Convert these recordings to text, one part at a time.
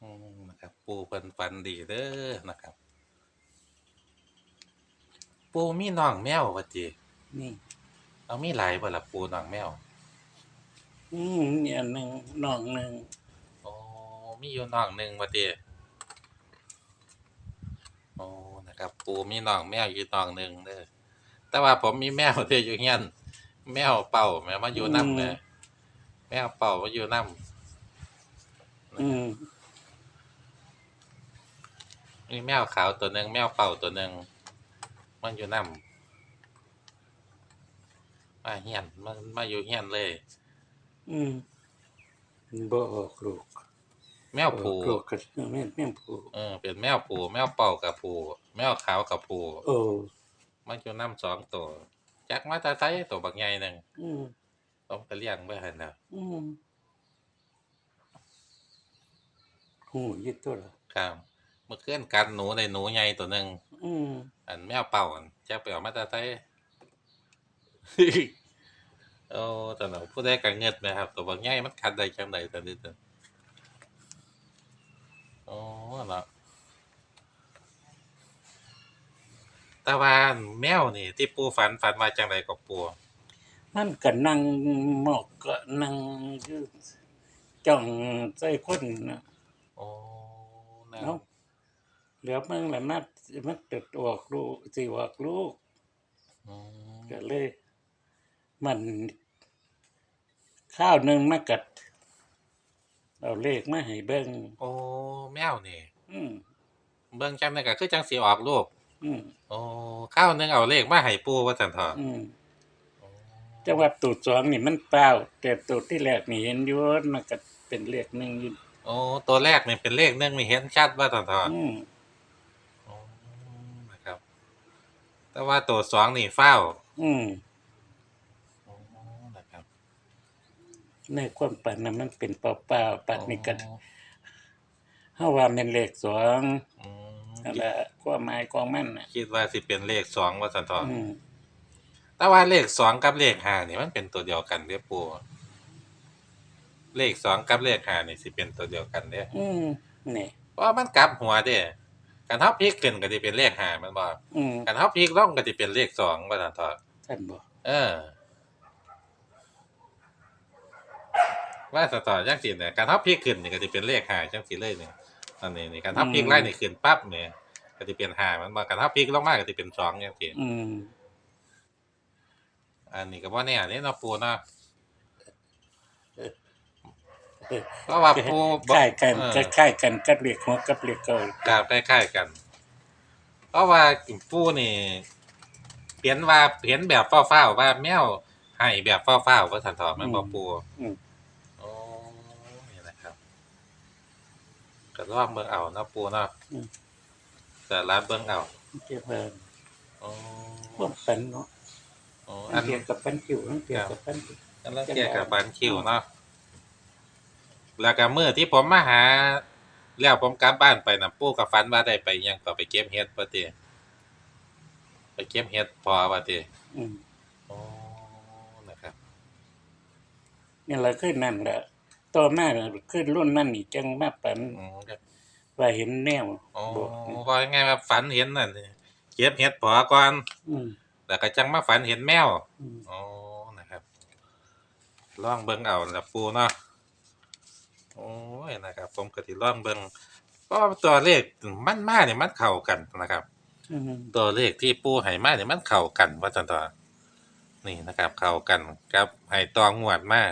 อืมนะครับ ปูเพิ่นฝันดีเด้อนะครับ ปูมีน้องแมวว่าตินี่เอามีหลายบ่ล่ะปูน้องแมวอืมเนี่ยหนึ่งน้องหนึ่งโอ้มีอยู่น้องหนึงว่าติโอ้นะครับ ปูมีน้องแมวอยู่น้องหนึงเด้อแต่ว่าผมมีแมวเด้ออยู่เฮียนแมวเป่าแมวมาอยู่นำแม่แมวเป่ามาอยู่นำอืม มีแมวขาวตัวหนึ่งแมวเป่าตัวหนึ่งมันอยู่น้ำมาเฮียนมันมาอยู่เฮียนเลย อืมบ่ออกลูกแมวผูออกลูกก็แม่นแม่นผูเออเป็นแมวผูแมวเป่ากับผูแมวขาวกับผูโอ้มันอยู่น้ำสองตัวจักมาแตาไซตัวบักใหญ่หนึ่งอืมต้องไปเลี้ยงไว้ให้แล้วอืมหูยึดตัวละครับ เมื่อคืนกันหนูในหนูใหญ่ตัวหนึ่งอืมอันแมวเป่าอันจักไปเอามาแตาไซโอ้แต่หนูผู้ได้กัเงิดไหมครับ ตัวบางใหญ่มันคันใดจังใดแต่นี้แต่โอ้เนาะแต่ว่าแมวนี่ ที่ปูฝันฝันว่าจังใดกับปูมันก็นั่งหมอกก็นั่งอยู่จ้องใส่คนน่ะโอ้แนวเนาะ เหลือมันละนัดมันติดออกลูกสิออกลูกอืมก็เลย มันข้าวหนึ่งมากัดเอาเลขมาให้เบิ่งโอ้แมวนี่อืมเบิ่งจังไดก็คือจังสีออกลูกอืมโอ้ข้าวหนึงเอาเลขมาให้ปูว่าจังเถอะอืมจังหวัดตูดสองนี่มันเปล่า แต่ตูดที่แรกนี่เห็นอยู่ว่ามันก็เป็นเลขหนึ่งอยู่โอ้ตัวแรกนี่เป็นเลขหนึงนี่เห็นชัดว่าจังเถอะอืม โอ้นะครับ แต่ว่าตัวสองนี่เฝ้าอืมโอ้นะครับในความฝันน่ะมันเป็นเปล่าๆปัดนี่ก็เฮาว่ามันเลขสองอืมนั่นแหละความหมายของมันน่ะ คิดว่าสิเป็นเลขสองว่าสันทออืมแต่ว่าเลขสองกับเลขห้านี่มันเป็นตัวเดียวกันเด้อปูเลขสองกับเลขห้านี่สิเป็นตัวเดียวกันเด้ออืมนี่เพราะว่ามันกลับหัวเด้ กันเฮาพลิกขึ้นก็สิเป็นเลขห้ามันบ่อืมกันเฮาพลิกลงก็สิเป็นเลขสองว่าสันทอท่านบอกเออ ว่าสันทอจังซี่เนี่ยกันเฮาพลิกขึ้นนี่ก็สิเป็นเลขห้าจังซี่เลยนี่อันนี้นี่กันเฮาพลิกไล่นี่ขึ้นปั๊บเนี่ยก็สิเป็นห้ามันบ่กันเฮาพลิกลงมาก็สิเป็นสองจังซี่อืมอันนี้ก็บ่แน่เด้เนาะปูเนาะเออ เพราะว่าปูบ่คล้ายกันเออ คล้ายกันกับเลขหัวกับเลขเก่าครับคล้ายๆกัน เพราะว่าปูนี่เห็นว่าเห็นแบบฟ้าวๆว่าแมวให้แบบฟ้าวๆว่าสันทอแม่นบ่ปู อืมโอ้นี่นะครับก็ลองเบิ่งเอาเนาะปูเนาะอืมแต่รับเบิ่งเอาเกี่ยวกับโอ้ความฝันเนาะโอ้อัอันนเกี่ยวกับปันคิวอันเกี่ยวกับปันคิวอันนั้นเกี่ยวกับบันคิวเนาะ แล้วก็มื้อที่ผมมาหา แล้วผมกลับบ้านไปน่ะปู่ก็ฝันว่าได้ไปหยังก็ไปเก็บเห็ดว่าติไปเก็บเห็ดพอว่าติอืมโอ้นะครับ นี่แหละคือนั่นแหละต่อมาคือรุ่นนั่นนี่จังมาปันอืมครับว่าเห็นแนวโอ้บอกว่ายังไงว่าฝันเห็นนั่นนี่เก็บเห็ดพอก่อนอืมแล้วก็จังมาฝันเห็นแมว อืมโอ้นะครับ ลองเบิ่งเอาละปูเนาะ โอ้ยนะครับ ผมก็สิลองเบิ่งเพราะว่าตัวเลขมันมาเนี่ยมันเข้ากันนะครับ อืมตัวเลขที่ปูให้มาเนี่ยมันเข้ากันว่าจังตัวนี่นะครับเข้ากันกับให้ตองงวดมา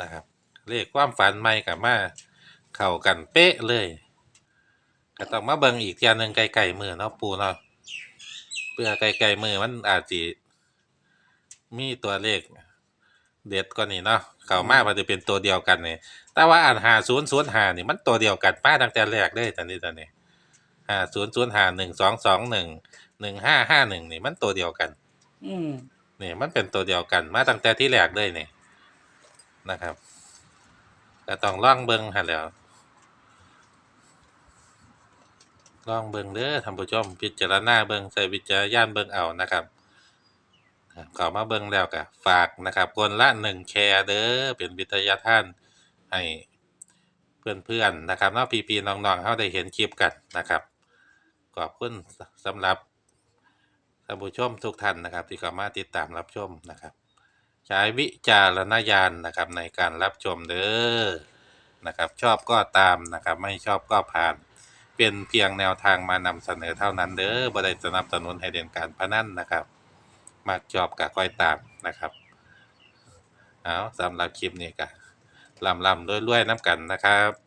นะครับ เลขความฝันใหม่กับมาเข้ากันเป๊ะเลยก็ต้องมาเบิ่งอีกเทียหนึงไกลๆมือเนาะปูเนาะเพื่อไกลๆมือมันอาจสิมีตัวเลข เด็ดกว่านี้เนาะ เข้ามาพอจะเป็นตัวเดียวกันนี่แต่ว่าอ่านหาศูนย์ศูนย์หานี่มันตัวเดียวกันมาตั้งแต่แรกเลยตอนนี้ตอนนี้หาศูนย์ศูนย์หาหนึ่งสองสองหนึ่งหนึ่งห้าห้าหนึ่งนี่มันตัวเดียวกัน อืมนี่มันเป็นตัวเดียวกันมาตั้งแต่ที่แรกเลยนี่นะครับก็ต้องล่องเบิงหันแหล้วล่องเบิงเด้อท่านผู้ชมพิจารณาเบิงใส่วิจารณญาณเบิงเอานะครับ เข้ามาเบิงแล้วก็ฝากนะครับคนละหนึ่งแชร์เด้อเป็นวิทยาท่านให้เพื่อนๆนะครับเนาะพี่ๆน้องๆเขาได้เห็นคลิปกันนะครับขอบคุณสำหรับท่านผู้ชมทุกท่านนะครับ ที่เข้ามาติดตามรับชมนะครับ ใช้วิจารณญาณนะครับในการรับชมเด้อนะครับ ชอบก็ตามนะครับ ไม่ชอบก็ผ่าน เป็นเพียงแนวทางมานำเสนอเท่านั้นเด้อบ่ได้สนับสนุนให้เด่นการพนันนะครับ มักชอบกับคอยตามนะครับเอาสำหรับคลิปนี้ก็ลำลำๆรวยๆน้ำกันนะครับ